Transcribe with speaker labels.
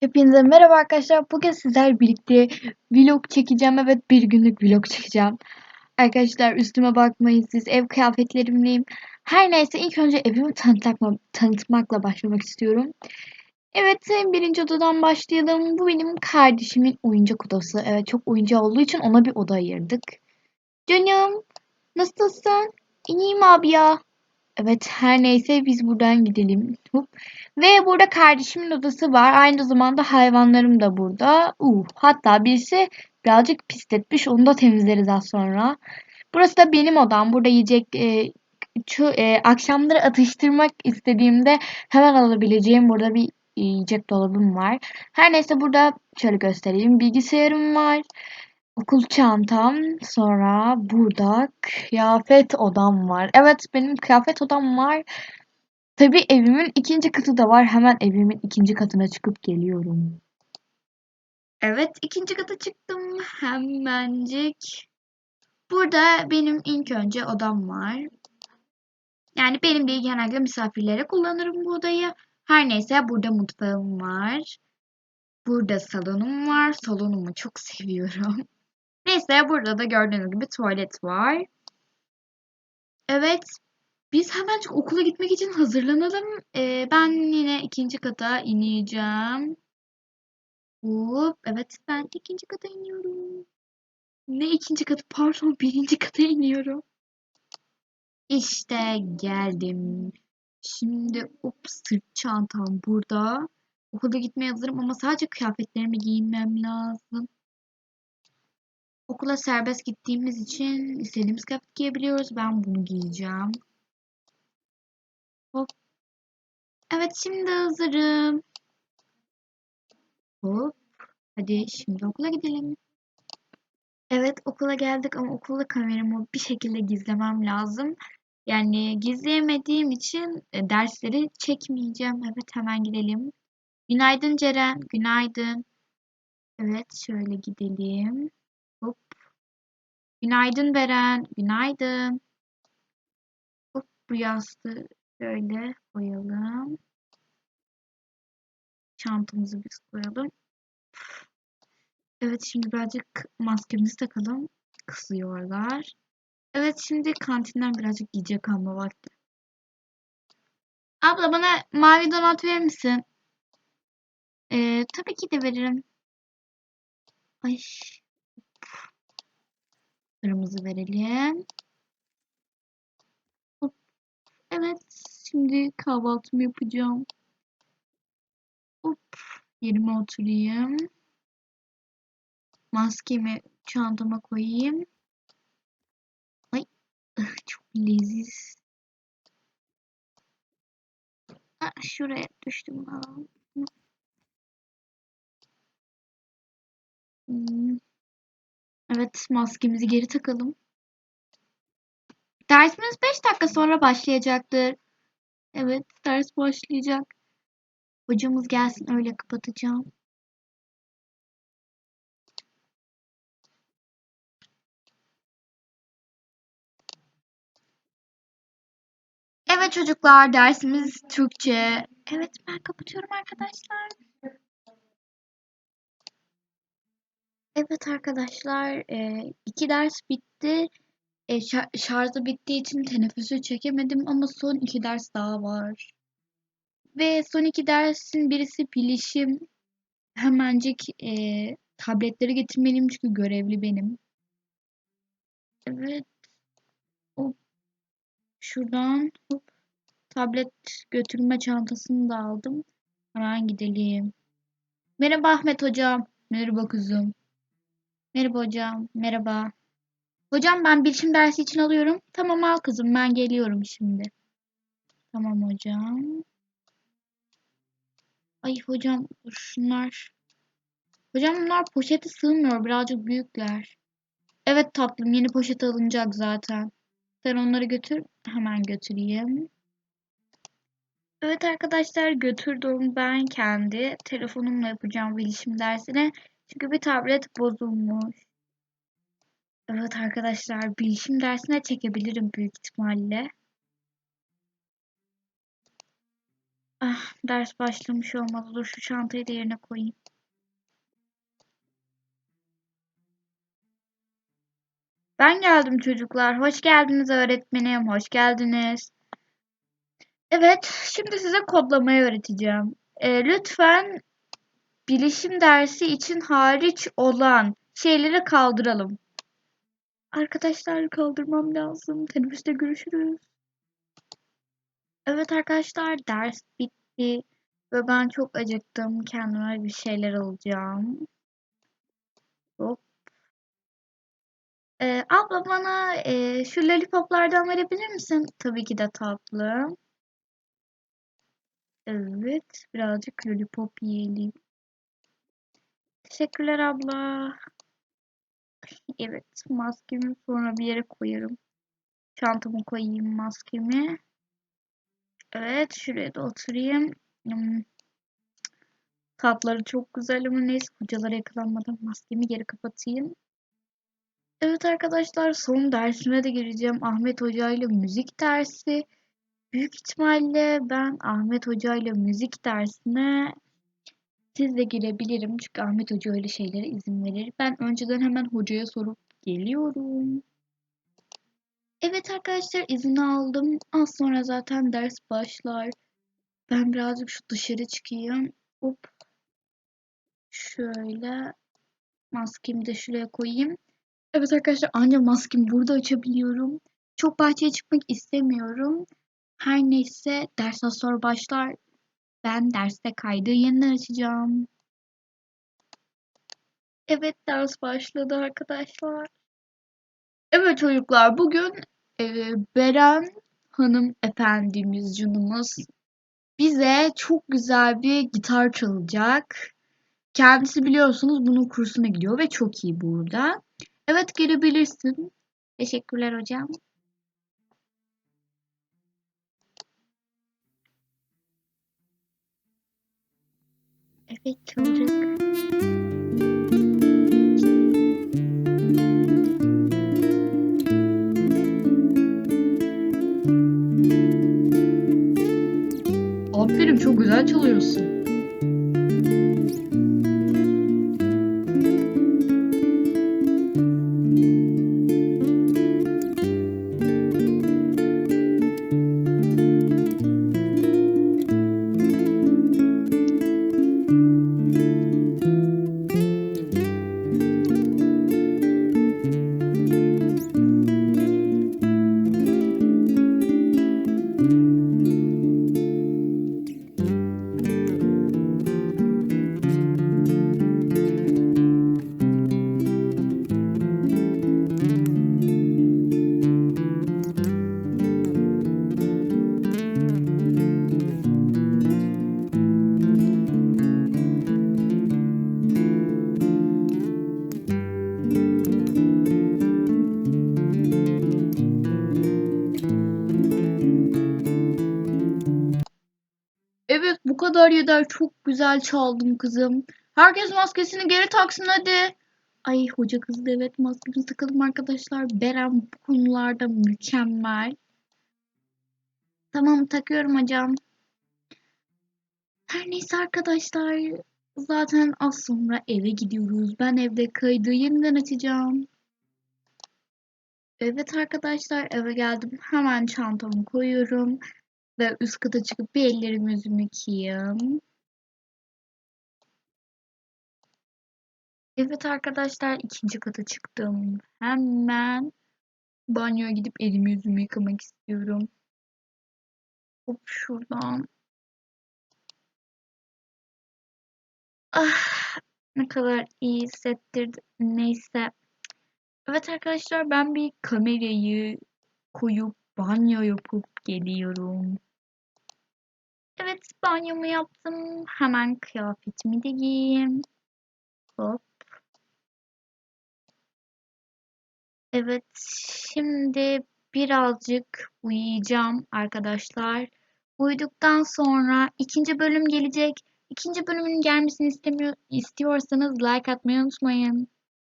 Speaker 1: Hepinize merhaba arkadaşlar. Bugün sizler birlikte vlog çekeceğim. Evet bir günlük vlog çekeceğim. Arkadaşlar üstüme bakmayın siz ev kıyafetlerimleyim. Her neyse ilk önce evimi tanıtmakla, tanıtmakla başlamak istiyorum. Evet birinci odadan başlayalım. Bu benim kardeşimin oyuncak odası. Evet çok oyuncağı olduğu için ona bir oda ayırdık. Canım nasılsın? İyiyim abi ya. Evet her neyse biz buradan gidelim. Hop. Ve burada kardeşimin odası var. Aynı zamanda hayvanlarım da burada. Uh, hatta birisi birazcık pisletmiş. Onu da temizleriz az sonra. Burası da benim odam. Burada yiyecek e, çö- e, akşamları atıştırmak istediğimde hemen alabileceğim burada bir yiyecek dolabım var. Her neyse burada şöyle göstereyim. Bilgisayarım var. Okul çantam. Sonra burada kıyafet odam var. Evet benim kıyafet odam var. Tabii evimin ikinci katı da var. Hemen evimin ikinci katına çıkıp geliyorum. Evet ikinci kata çıktım. Hemencik. Burada benim ilk önce odam var. Yani benim değil genelde misafirlere kullanırım bu odayı. Her neyse burada mutfağım var. Burada salonum var. Salonumu çok seviyorum. Neyse burada da gördüğünüz gibi tuvalet var. Evet. Biz hemen okula gitmek için hazırlanalım. Ee, ben yine ikinci kata ineceğim. Hop. Evet ben ikinci kata iniyorum. Ne ikinci katı? Pardon birinci kata iniyorum. İşte geldim. Şimdi ups sırt çantam burada. Okula gitmeye hazırım ama sadece kıyafetlerimi giyinmem lazım. Okula serbest gittiğimiz için istediğimiz kıyafet giyebiliyoruz. Ben bunu giyeceğim. Hop. Evet şimdi hazırım. Hop. Hadi şimdi okula gidelim. Evet okula geldik ama okulda kameramı bir şekilde gizlemem lazım. Yani gizleyemediğim için e, dersleri çekmeyeceğim. Evet hemen gidelim. Günaydın Ceren. Günaydın. Evet şöyle gidelim. Günaydın Beren. Günaydın. Hop bu yastığı şöyle koyalım. Çantamızı biz koyalım. Evet şimdi birazcık maskemizi takalım. Kısıyorlar. Evet şimdi kantinden birazcık yiyecek alma vakti. Abla bana mavi donat verir misin? Ee, tabii ki de veririm. Ay. Kırmızı verelim. Evet. Şimdi kahvaltımı yapacağım. Hop. Yerime oturayım. Maskemi çantama koyayım. Ay. Çok leziz. Ha, şuraya düştüm. Hmm. Evet maskemizi geri takalım. Dersimiz 5 dakika sonra başlayacaktır. Evet ders başlayacak. Hocamız gelsin öyle kapatacağım. Evet çocuklar dersimiz Türkçe. Evet ben kapatıyorum arkadaşlar. Evet arkadaşlar iki ders bitti. E, şarjı bittiği için teneffüsü çekemedim ama son iki ders daha var. Ve son iki dersin birisi bilişim. Hemencik e, tabletleri getirmeliyim çünkü görevli benim. Evet. Hop. Şuradan hop. Tablet götürme çantasını da aldım. Hemen gidelim. Merhaba Ahmet hocam. Merhaba kızım. Merhaba hocam. Merhaba. Hocam ben bilişim dersi için alıyorum. Tamam al kızım ben geliyorum şimdi. Tamam hocam. Ay hocam şunlar. Hocam bunlar poşete sığmıyor. Birazcık büyükler. Evet tatlım yeni poşet alınacak zaten. Sen onları götür. Hemen götüreyim. Evet arkadaşlar götürdüm ben kendi telefonumla yapacağım bilişim dersine. Çünkü bir tablet bozulmuş. Evet arkadaşlar bilişim dersine çekebilirim büyük ihtimalle. Ah, ders başlamış olmalı. Dur şu çantayı da yerine koyayım. Ben geldim çocuklar. Hoş geldiniz öğretmenim. Hoş geldiniz. Evet, şimdi size kodlamayı öğreteceğim. Ee, lütfen bilişim dersi için hariç olan şeyleri kaldıralım. Arkadaşlar kaldırmam lazım. Teneffüste görüşürüz. Evet arkadaşlar ders bitti ve ben çok acıktım. Kendime bir şeyler alacağım. Hop. Ee, abla bana e, şu lollipoplardan verebilir misin? Tabii ki de tatlım. Evet, birazcık lollipop yiyelim. Teşekkürler abla. Evet, maskemi sonra bir yere koyarım. Çantamı koyayım maskemi. Evet, şuraya da oturayım. Hmm. Tatları çok güzel ama neyse hocalara yakalanmadan maskemi geri kapatayım. Evet arkadaşlar son dersime de gireceğim. Ahmet Hoca ile müzik dersi. Büyük ihtimalle ben Ahmet Hoca ile müzik dersine siz de girebilirim. Çünkü Ahmet Hoca öyle şeylere izin verir. Ben önceden hemen hocaya sorup geliyorum. Evet arkadaşlar izin aldım. Az sonra zaten ders başlar. Ben birazcık şu dışarı çıkayım. Hop. Şöyle maskemi de şuraya koyayım. Evet arkadaşlar ancak maskemi burada açabiliyorum. Çok bahçeye çıkmak istemiyorum. Her neyse ders az sonra başlar. Ben derste kaydı yeniden açacağım. Evet ders başladı arkadaşlar. Evet çocuklar bugün e, Beren Hanım efendimiz canımız bize çok güzel bir gitar çalacak. Kendisi biliyorsunuz bunun kursuna gidiyor ve çok iyi burada. Evet gelebilirsin. Teşekkürler hocam. Evet çalacak. Aferin çok güzel çalıyorsun. Kadar yeter. Çok güzel çaldın kızım. Herkes maskesini geri taksın hadi. Ay hoca kızdı evet maskemizi takalım arkadaşlar. Beren bu konularda mükemmel. Tamam takıyorum hocam. Her neyse arkadaşlar. Zaten az sonra eve gidiyoruz. Ben evde kaydı yeniden açacağım. Evet arkadaşlar eve geldim. Hemen çantamı koyuyorum. Ve üst kata çıkıp bir ellerimi yüzümü yıkayayım. Evet arkadaşlar ikinci kata çıktım. Hemen banyoya gidip elimi yüzümü yıkamak istiyorum. Hop şuradan. Ah ne kadar iyi hissettirdi. Neyse. Evet arkadaşlar ben bir kamerayı koyup banyo yapıp geliyorum. Evet banyomu yaptım. Hemen kıyafetimi de giyeyim. Hop. Evet şimdi birazcık uyuyacağım arkadaşlar. Uyuduktan sonra ikinci bölüm gelecek. İkinci bölümün gelmesini istemiyor, istiyorsanız like atmayı unutmayın.